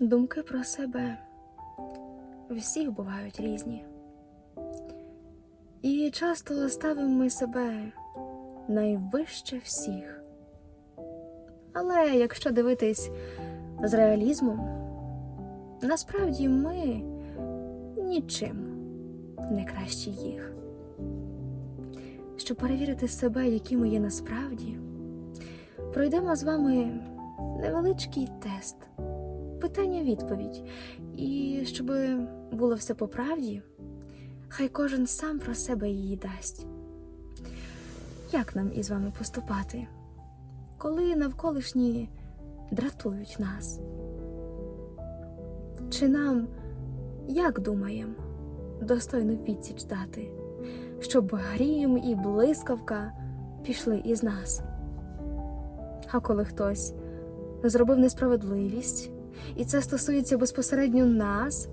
Думки про себе всіх бувають різні. І часто ставимо ми себе найвище всіх. Але якщо дивитись з реалізмом, насправді ми нічим не кращі їх. Щоб перевірити себе, які ми є насправді, пройдемо з вами невеличкий тест, питання-відповідь. І щоб було все по правді, хай кожен сам про себе її дасть. Як нам із вами поступати, коли навколишні дратують нас? Чи нам, як думаємо, достойну відсіч дати, щоб грім і блискавка пішли із нас? А коли хтось зробив несправедливість, і це стосується безпосередньо нас,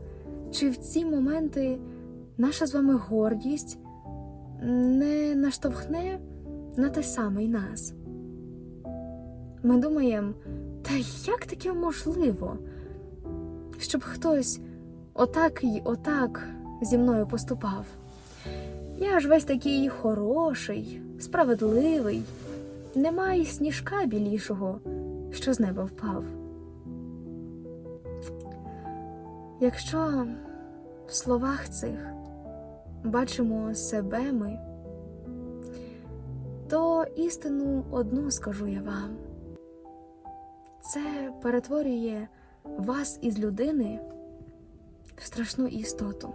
чи в ці моменти наша з вами гордість не наштовхне на те саме й нас? Ми думаємо, та як таке можливо, щоб хтось отак й отак зі мною поступав? Я ж весь такий хороший, справедливий, немає сніжка білішого, що з неба впав. Якщо в словах цих бачимо себе ми, то істину одну скажу я вам. Це перетворює вас із людини в страшну істоту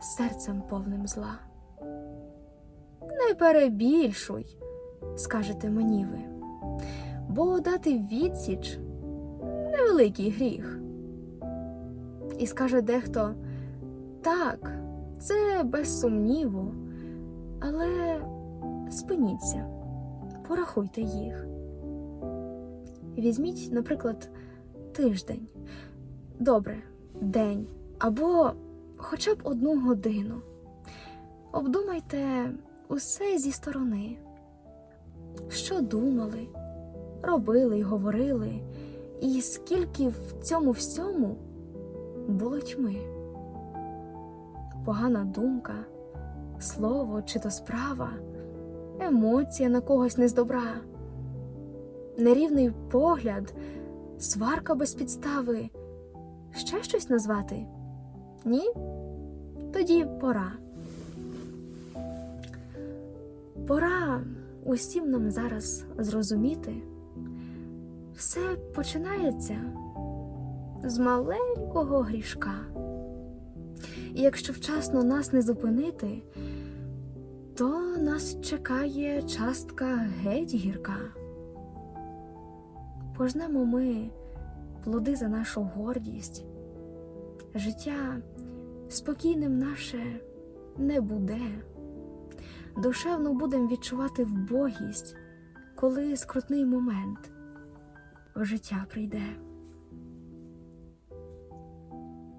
серцем повним зла. Не перебільшуй, скажете мені ви, бо дати відсіч невеликий гріх. І скаже дехто так, це без сумніву, але спиніться, порахуйте їх. Візьміть, наприклад, тиждень, добре, день або хоча б одну годину. Обдумайте усе зі сторони, що думали, робили й говорили, і скільки в цьому всьому було тьми. Погана думка, слово чи то справа, емоція на когось не з добра, нерівний погляд, сварка без підстави, ще щось назвати? Ні? Тоді пора. Пора усім нам зараз зрозуміти, все починається з маленького грішка. І якщо вчасно нас не зупинити, то нас чекає частка геть гірка. Пожнемо ми плоди за нашу гордість, життя спокійним наше не буде. Душевно будемо відчувати вбогість, коли скрутний момент в життя прийде.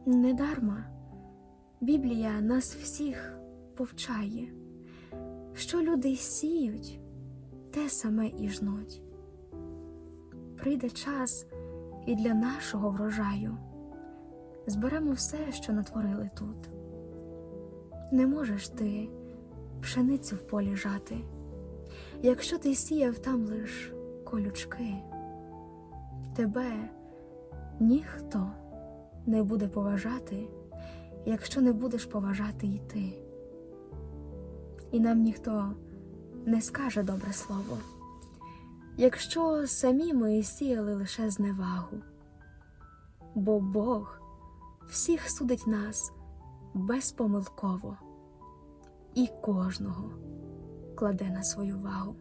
Недарма Біблія нас всіх повчає, що люди сіють, те саме і жнуть. Прийде час і для нашого врожаю. Зберемо все, що натворили тут. Не можеш ти пшеницю в полі жати, якщо ти сіяв там лиш колючки, тебе ніхто не буде поважати, якщо не будеш поважати й ти. І нам ніхто не скаже добре слово, якщо самі ми сіяли лише зневагу, бо Бог всіх судить нас безпомилково і кожного кладе на свою вагу.